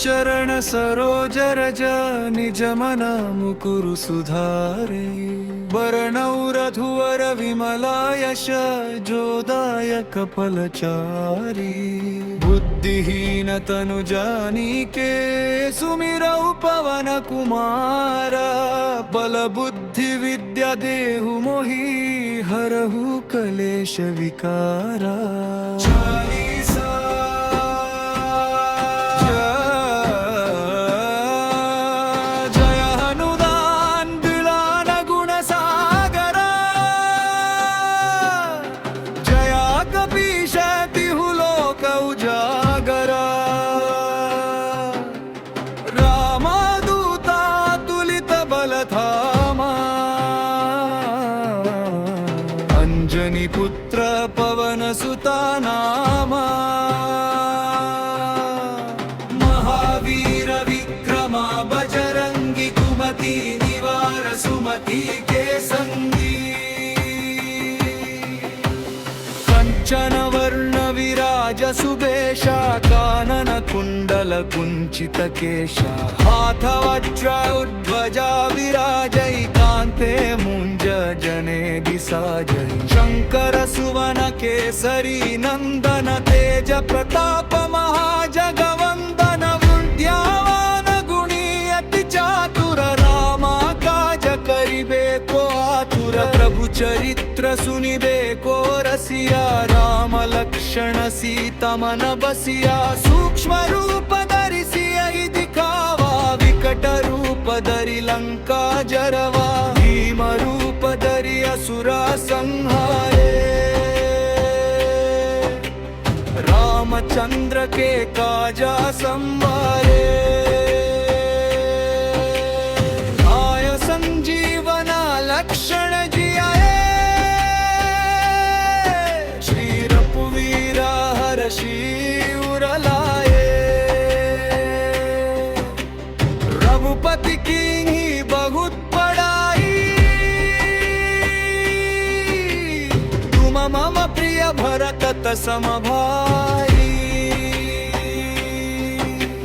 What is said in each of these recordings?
चरण सरोज रज निज मना मुकुरु सुधारे। वरणौरधुवर विमला यश जोदायक फलचारी। बुद्धिहीन तनु जानीके सुमिरौ पवन कुमार। बल बुद्धि विद्या देहु मोहि हरहु कलेश विकारा నంజని పుత్ర పవన సుతానామా. మహావీర విక్రమా బజరంగి కుమతి నివార సుమతి కేసంగి. కంచనవర్ణ విరాజ సుభేష కానన కుండల కుంచిత కేశ. హాథ వజ్ర ఉధ్వజ విరాజై కాంతే ముంజ జనే దిశాజ ಶಂಕರ ಸುವನ ಕೇಸರಿ ನಂದನ ತೇಜ ಪ್ರತಾಪ ಮಹಾಜಗವಂದನ ಉದ್ಯಾವನ ಗುಣಿಯತಿ ಚಾತುರ ರಾಮ ಕಾಜ ಕರಿಬೇಕೋ ಆತುರ ಪ್ರಭು ಚರಿತ್ರ ಸುನಿಬೇಕೋ ರಸಿಯ ರಾಮ ಲಕ್ಷಣ ಸೀತಮನ ಬಸಿಯ ಸೂಕ್ಷ್ಮ ರೂಪ ಧರಿಸಿಯ जटरूपधरि लङ्का जरवा भीमरूपधरि असुरा संहारे रामचन्द्र के काजा संवारे समभाई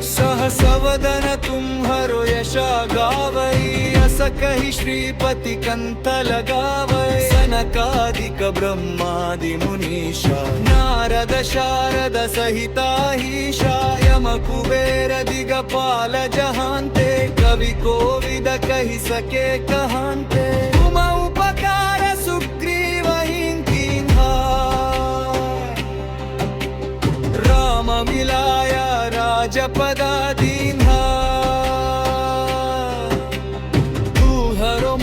सहसवदन तुम्हरो यश गावै। अस कहि श्रीपति कन्तल गावै। सनकादिक ब्रह्मादि मुनीषा। नारद शारद सहिताहीशा यम कुबेर दिगपाल जहान्ते। कवि कोविद कहि सके कहान्ते। जपदादीन्हाहरो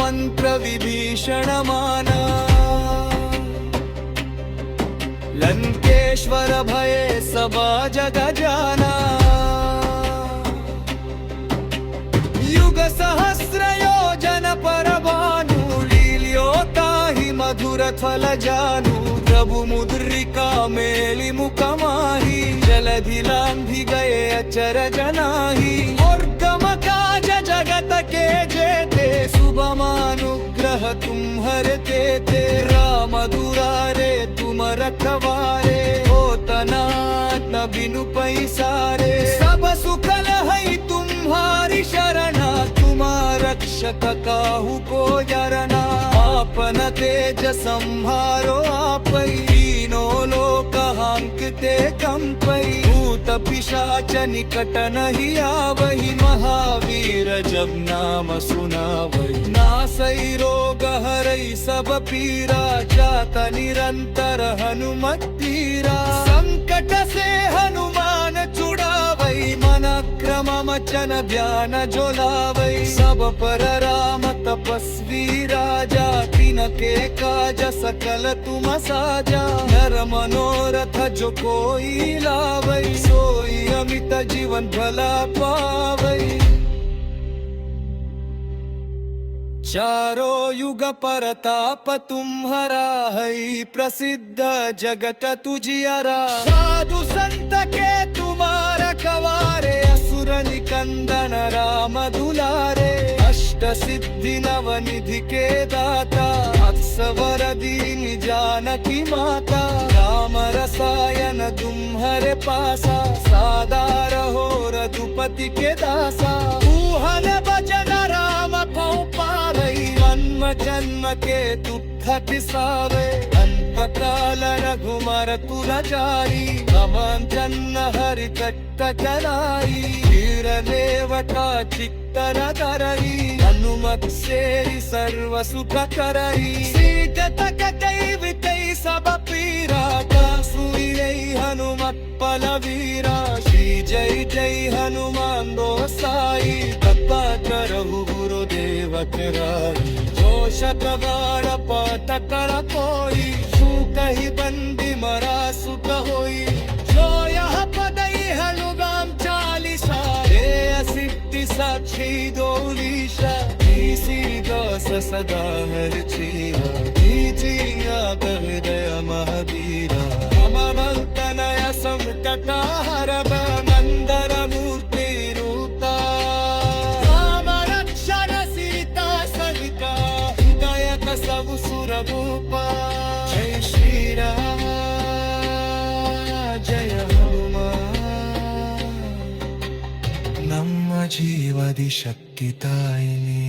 मन्त्रविभीषणमाना लङ्केश्वर भये सभाजग जाना युगसहस्रयो प्रभुमुद्रिका मेलिमुखम् जलधि लांघि गए अचर जनाही और गम काज जगत के जेते शुभमानुग्रह तुम्हरते ते राम दुरारे तुम रखवारे होतना न बिनु पैसारे सब सुखल है तुम्हारी शरणा तुमा रक्षक काहू को जरना आपन तेज संहारो आपै तीनों लोक कंपई भूत पिशाच निकट नहीं आवहि। महावीर जब नाम सुनावहि। नासै रोग हरै सब पीरा। जात निरंतर हनुमत तीरा संकट से हनुमान छुड़ावै मन क्रम मचन ध्यान जोलावै सब पर राम तपस्वी राजा तिनके काज सकल तुम साजा नर मनोरथ जो कोई लावै सोई अमित जीवन भला पावै चारो युग परताप तुम्हारा है प्रसिद्ध जगत तुझियरा साधु संत सिद्धि नव निधि के दाता अक्सवरदी जानकी माता। राम रसायन दुम्हर पासा सादा रहो रघुपति के दासा। ऊहन बचन राम पौ पारई जन्म के दुख सावे अंतकाल रघुमर तुर जारी रमन जन्न हरि कट्ट जलाई वीर रेवता चित्तर करई हनुमत सेरि सर्व सुख करई श्रीजत दैवितै सब पीरा सुई हनुमत पल वीरा श्री जय जय हनुमान दो साई कृपा करहु गुरुदेव कराई जो शतवार पाठ कर कोई सु कही बंदी मरा सुख होई। जो यह पदई हनुगाम चालीसा। हे सिद्धि साक्षी गौरीशा इसी दास सदा हर चीरा जिया हृदय महावीरा। मम भक्तनय संकटाहरव नन्दन मूर्ति ఆదిశక్తి తాయినే